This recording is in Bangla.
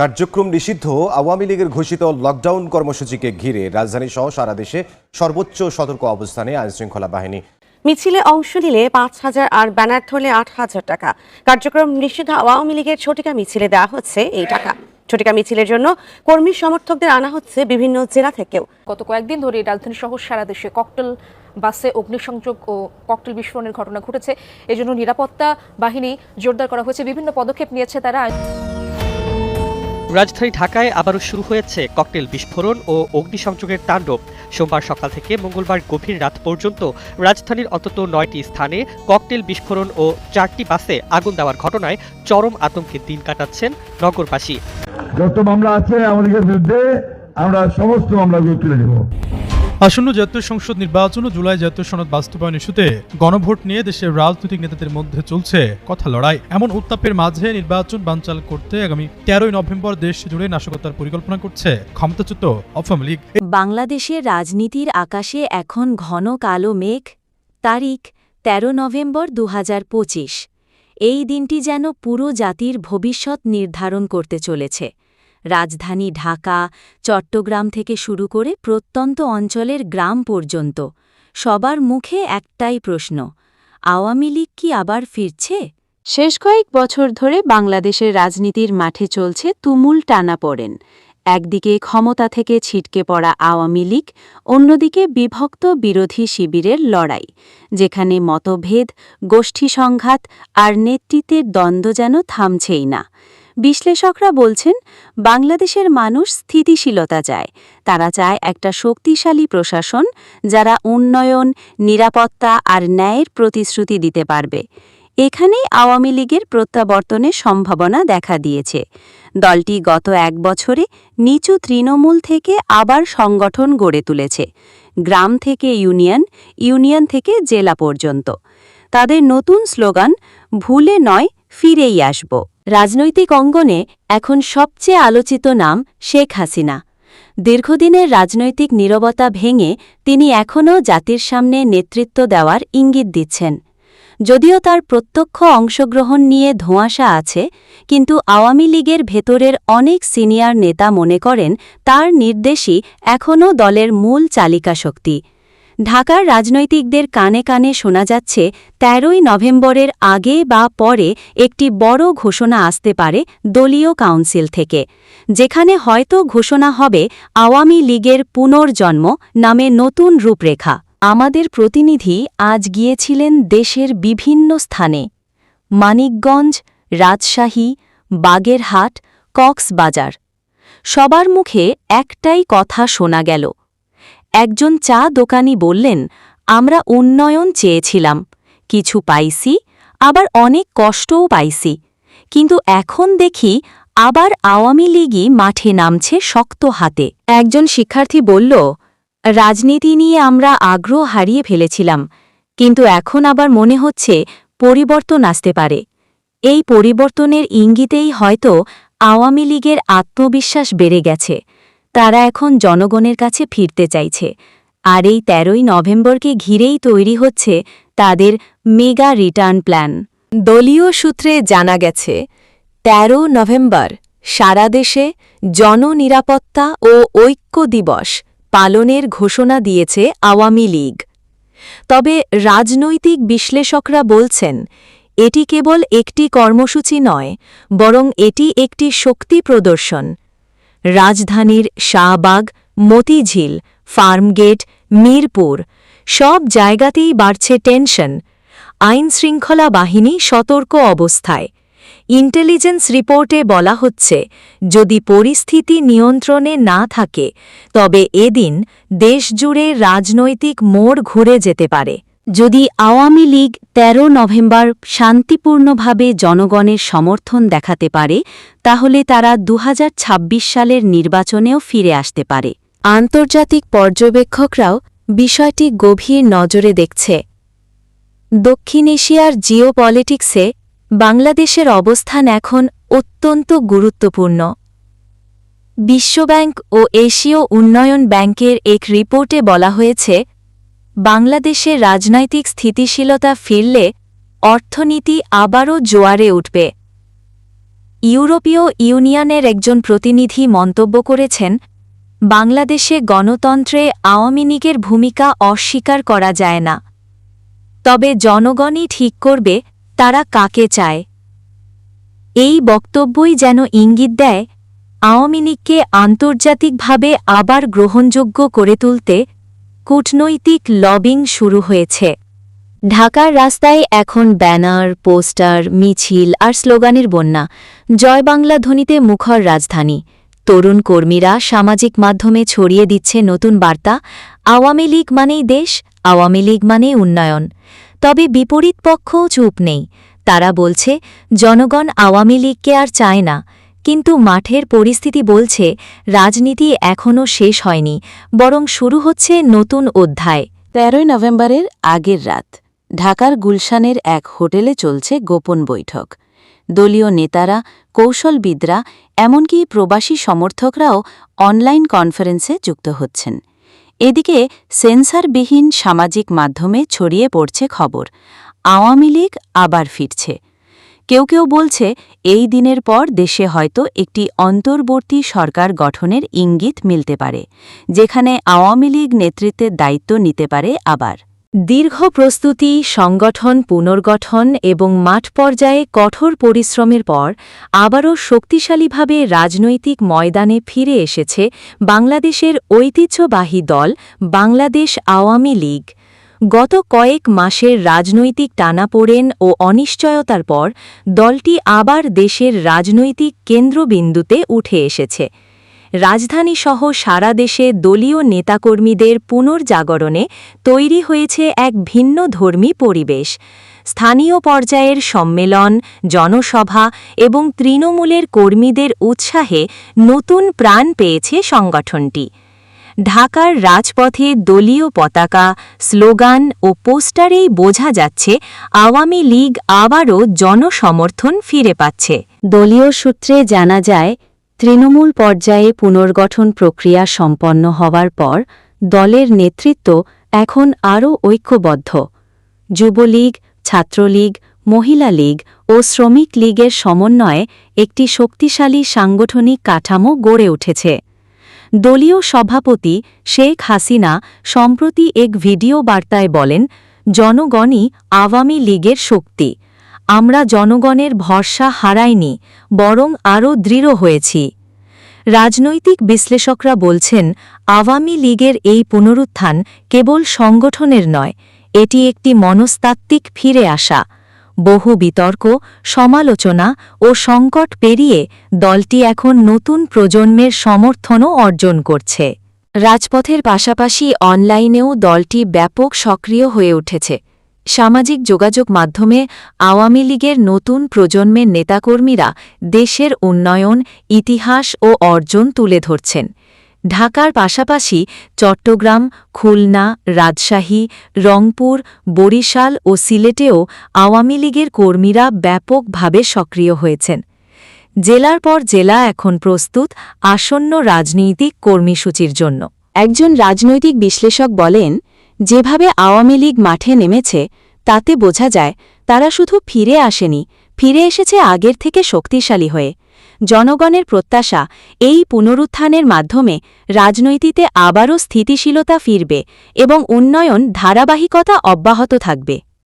কার্যক্রম নিষিদ্ধ আওয়ামী লীগের ঘোষিত লকডাউন কর্মসূচিকে ঘিরে রাজধানী সহ সারা দেশে সর্বোচ্চ সতর্ক অবস্থানে আইনশৃঙ্খলা বাহিনী। মিছিলে অংশ নিলে পাঁচ হাজার আর ব্যানার ধরলে আট হাজার টাকা। কার্যক্রম নিষিদ্ধ আওয়ামী লীগের ছটিকা মিছিলে দেওয়া হচ্ছে এই টাকা। ছটিকা মিছিলের জন্য কর্মী সমর্থকদের আনা হচ্ছে বিভিন্ন জেলা থেকেও। গত কয়েকদিন ধরে রাজধানী সহ সারা দেশে ককটেল বাসে অগ্নিসংযোগ ও ককটেল বিস্ফোরণের ঘটনা ঘটেছে। এজন্য নিরাপত্তা বাহিনী জোরদার করা হয়েছে। বিভিন্ন পদক্ষেপ নিয়েছে তারা। রাজধানী ঢাকায় আবারও শুরু হয়েছে ককটেল বিস্ফোরণ ও অগ্নিসংযোগের তাণ্ডব। সোমবার সকাল থেকে মঙ্গলবার গভীর রাত পর্যন্ত রাজধানীর অন্তত নয়টি স্থানে ককটেল বিস্ফোরণ ও চারটি বাসে আগুন দেওয়ার ঘটনায় চরম আতঙ্কে দিন কাটাচ্ছেন নগরবাসী। যত মামলা আছে আমাদের বিরুদ্ধে আমরা সমস্ত মামলাগুলো তুলে নেব। আসন্ন জাতীয় সংসদ নির্বাচন ও জুলাই জাতীয় সনদ বাস্তবায়ন ইস্যুতে গণভোট নিয়ে দেশের রাজনৈতিক নেতাদের মধ্যে চলছে কথা লড়াই। এমন উত্তাপের মাঝে নির্বাচন বানচাল করতে আগামী তেরোই নভেম্বর দেশ জুড়ে নাশকতার পরিকল্পনা করছে ক্ষমতাচ্যুত আওয়ামী লীগ। বাংলাদেশের রাজনীতির আকাশে এখন ঘন কালো মেঘ। তারিখ ১৩ নভেম্বর দু হাজার পঁচিশ। এই দিনটি যেন পুরো জাতির ভবিষ্যৎ নির্ধারণ করতে চলেছে। রাজধানী ঢাকা, চট্টগ্রাম থেকে শুরু করে প্রত্যন্ত অঞ্চলের গ্রাম পর্যন্ত। সবার মুখে একটাই প্রশ্ন, আওয়ামী লীগ কি আবার ফিরছে? শেষ কয়েক বছর ধরে বাংলাদেশের রাজনীতির মাঠে চলছে তুমুল টানাপোড়েন। একদিকে ক্ষমতা থেকে ছিটকে পড়া আওয়ামী লীগ, অন্যদিকে বিভক্ত বিরোধী শিবিরের লড়াই, যেখানে মতভেদ গোষ্ঠী সংঘাত আর নেতৃত্বের দ্বন্দ্ব যেন থামছেই না। বিশ্লেষকরা বলছেন, বাংলাদেশের মানুষ স্থিতিশীলতা চায়। তারা চায় একটা শক্তিশালী প্রশাসন যারা উন্নয়ন, নিরাপত্তা আর ন্যায়ের প্রতিশ্রুতি দিতে পারবে। এখানেই আওয়ামী লীগের প্রত্যাবর্তনের সম্ভাবনা দেখা দিয়েছে। দলটি গত এক বছরে নিচু তৃণমূল থেকে আবার সংগঠন গড়ে তুলেছে। গ্রাম থেকে ইউনিয়ন ইউনিয়ন থেকে জেলা পর্যন্ত। তাদের নতুন স্লোগান, ভুলে নয় ফিরেই আসব। রাজনৈতিক অঙ্গনে এখন সবচেয়ে আলোচিত নাম শেখ হাসিনা। দীর্ঘদিনের রাজনৈতিক নীরবতা ভেঙে তিনি এখনও জাতির সামনে নেতৃত্ব দেওয়ার ইঙ্গিত দিচ্ছেন। যদিও তার প্রত্যক্ষ অংশগ্রহণ নিয়ে ধোঁয়াশা আছে, কিন্তু আওয়ামী লীগের ভেতরের অনেক সিনিয়র নেতা মনে করেন, তার নির্দেশই এখনও দলের মূল চালিকা শক্তি ঢাকার রাজনৈতিকদের কানে কানে শোনা যাচ্ছে, তেরোই নভেম্বরের আগে বা পরে একটি বড় ঘোষণা আসতে পারে দলীয় কাউন্সিল থেকে, যেখানে হয়তো ঘোষণা হবে আওয়ামী লীগের পুনর্জন্ম নামে নতুন রূপরেখা। আমাদের প্রতিনিধি আজ গিয়েছিলেন দেশের বিভিন্ন স্থানে। মানিকগঞ্জ, রাজশাহী, বাগেরহাট, কক্সবাজার। সবার মুখে একটাই কথা শোনা গেল একজন চা দোকানি বললেন, আমরা উন্নয়ন চেয়েছিলাম। কিছু পাইছি, আবার অনেক কষ্টও পাইছি। কিন্তু এখন দেখি আবার আওয়ামী লীগই মাঠে নামছে শক্ত হাতে। একজন শিক্ষার্থী বলল, রাজনীতি নিয়ে আমরা আগ্রহ হারিয়ে ফেলেছিলাম, কিন্তু এখন আবার মনে হচ্ছে পরিবর্তন আসতে পারে। এই পরিবর্তনের ইঙ্গিতেই হয়তো আওয়ামী লীগের আত্মবিশ্বাস বেড়ে গেছে। তারা এখন জনগণের কাছে ফিরতে চাইছে। আর এই তেরোই নভেম্বরকে ঘিরেই তৈরি হচ্ছে তাদের মেগা রিটার্ন প্ল্যান। দলীয় সূত্রে জানা গেছে ১৩ নভেম্বর সারা দেশে জননিরাপত্তা ও ঐক্য দিবস পালনের ঘোষণা দিয়েছে আওয়ামী লীগ। তবে রাজনৈতিক বিশ্লেষকরা বলছেন, এটি কেবল একটি কর্মসূচি নয়, বরং এটি একটি শক্তি প্রদর্শন। রাজধানীর শাহবাগ, মতিঝিল, ফার্মগেট, মিরপুর, সব জায়গাতেই বাড়ছে টেনশন। আইন শৃঙ্খলা বাহিনী সতর্ক অবস্থায়। ইন্টেলিজেন্স রিপোর্টে বলা হচ্ছে, যদি পরিস্থিতি নিয়ন্ত্রণে না থাকে, তবে এদিন দেশজুড়ে রাজনৈতিক মোড় ঘুরে যেতে পারে। যদি আওয়ামী লীগ ১৩ নভেম্বর শান্তিপূর্ণভাবে জনগণের সমর্থন দেখাতে পারে, তাহলে তারা দু হাজার ছাব্বিশ সালের নির্বাচনেও ফিরে আসতে পারে। আন্তর্জাতিক পর্যবেক্ষকরাও বিষয়টি গভীর নজরে দেখছে। দক্ষিণ এশিয়ার জিওপলিটিক্সে বাংলাদেশের অবস্থান এখন অত্যন্ত গুরুত্বপূর্ণ। বিশ্বব্যাংক ও এশীয় উন্নয়ন ব্যাংকের এক রিপোর্টে বলা হয়েছে বাংলাদেশের রাজনৈতিক স্থিতিশীলতা ফিরলে অর্থনীতি আবারও জোয়ারে উঠবে। ইউরোপীয় ইউনিয়নের একজন প্রতিনিধি মন্তব্য করেছেন, বাংলাদেশে গণতন্ত্রে আওয়ামী লীগের ভূমিকা অস্বীকার করা যায় না। তবে জনগণই ঠিক করবে তারা কাকে চায়। এই বক্তব্যই যেন ইঙ্গিত দেয়, আওয়ামী লীগকে আন্তর্জাতিকভাবে আবার গ্রহণযোগ্য করে তুলতে কূটনৈতিক লবিং শুরু হয়েছে। ঢাকার রাস্তায় এখন ব্যানার, পোস্টার, মিছিল আর স্লোগানের বন্যা। জয় বাংলা ধ্বনিতে মুখর রাজধানী। তরুণ কর্মীরা সামাজিক মাধ্যমে ছড়িয়ে দিচ্ছে নতুন বার্তা। আওয়ামী লীগ মানেই দেশ, আওয়ামী লীগ মানে উন্নয়ন। তবে বিপরীত পক্ষও চুপ নেই। তারা বলছে, জনগণ আওয়ামী লীগকে আর চায় না। কিন্তু মাঠের পরিস্থিতি বলছে, রাজনীতি এখনও শেষ হয়নি, বরং শুরু হচ্ছে নতুন অধ্যায়। তেরোই নভেম্বরের আগের রাত, ঢাকার গুলশানের এক হোটেলে চলছে গোপন বৈঠক। দলীয় নেতারা, কৌশলবিদরা, এমনকি প্রবাসী সমর্থকরাও অনলাইন কনফারেন্সে যুক্ত হচ্ছেন। এদিকে সেন্সারবিহীন সামাজিক মাধ্যমে ছড়িয়ে পড়ছে খবর। আওয়ামী লীগ আবার ফিরছে। কেউ কেউ বলছে, এই দিনের পর দেশে হয়তো একটি অন্তর্বর্তী সরকার গঠনের ইঙ্গিত মিলতে পারে, যেখানে আওয়ামী লীগ নেতৃত্বের দায়িত্ব নিতে পারে আবার। দীর্ঘ প্রস্তুতি, সংগঠন পুনর্গঠন এবং মাঠ পর্যায়ে কঠোর পরিশ্রমের পর আবারও শক্তিশালীভাবে রাজনৈতিক ময়দানে ফিরে এসেছে বাংলাদেশের ঐতিহ্যবাহী দল বাংলাদেশ আওয়ামী লীগ। গত কয়েক মাসের রাজনৈতিক টানাপোড়েন ও অনিশ্চয়তার পর দলটি আবার দেশের রাজনৈতিক কেন্দ্রবিন্দুতে উঠে এসেছে। রাজধানীসহ সারা দেশে দলীয় নেতাকর্মীদের পুনর্জাগরণে তৈরি হয়েছে এক ভিন্ন ধর্মী পরিবেশ। স্থানীয় পর্যায়ের সম্মেলন, জনসভা এবং তৃণমূলের কর্মীদের উৎসাহে নতুন প্রাণ পেয়েছে সংগঠনটি। ঢাকার রাজপথে দলীয় পতাকা, স্লোগান ও পোস্টারেই বোঝা যাচ্ছে আওয়ামী লীগ আবারও জনসমর্থন ফিরে পাচ্ছে। দলীয় সূত্রে জানা যায়, তৃণমূল পর্যায়ে পুনর্গঠন প্রক্রিয়া সম্পন্ন হওয়ার পর দলের নেতৃত্ব এখন আরও ঐক্যবদ্ধ। যুবলীগ, ছাত্রলীগ, মহিলা লীগ ও শ্রমিক লীগের সমন্বয়ে একটি শক্তিশালী সাংগঠনিক কাঠামো গড়ে উঠেছে। দলীয় সভাপতি শেখ হাসিনা সম্প্রতি এক ভিডিও বার্তায় বলেন, জনগণই আওয়ামী লীগের শক্তি। আমরা জনগণের ভরসা হারাইনি, বরং আরও দৃঢ় হয়েছি। রাজনৈতিক বিশ্লেষকরা বলছেন, আওয়ামী লীগের এই পুনরুত্থান কেবল সংগঠনের নয়, এটি একটি মনস্তাত্ত্বিক ফিরে আসা। বহু বিতর্ক, সমালোচনা ও সংকট পেরিয়ে দলটি এখন নতুন প্রজন্মের সমর্থনও অর্জন করছে। রাজপথের পাশাপাশি অনলাইনেও দলটি ব্যাপক সক্রিয় হয়ে উঠেছে। সামাজিক যোগাযোগ মাধ্যমে আওয়ামী লীগের নতুন প্রজন্মের নেতাকর্মীরা দেশের উন্নয়ন, ইতিহাস ও অর্জন তুলে ধরছেন। ঢাকার পাশাপাশি চট্টগ্রাম, খুলনা, রাজশাহী, রংপুর, বরিশাল ও সিলেটেও আওয়ামী লীগের কর্মীরা ব্যাপকভাবে সক্রিয় হয়েছেন। জেলার পর জেলা এখন প্রস্তুত আসন্ন রাজনৈতিক কর্মীসূচির জন্য। একজন রাজনৈতিক বিশ্লেষক বলেন, যেভাবে আওয়ামী লীগ মাঠে নেমেছে, তাতে বোঝা যায় তারা শুধু ফিরে আসেনি, ফিরে এসেছে আগের থেকে শক্তিশালী হয়ে। জনগণের প্রত্যাশা এই পুনরুত্থানের মাধ্যমে রাজনৈতিতে আবারও স্থিতিশীলতা ফিরবে এবং উন্নয়ন ধারাবাহিকতা অব্যাহত থাকবে।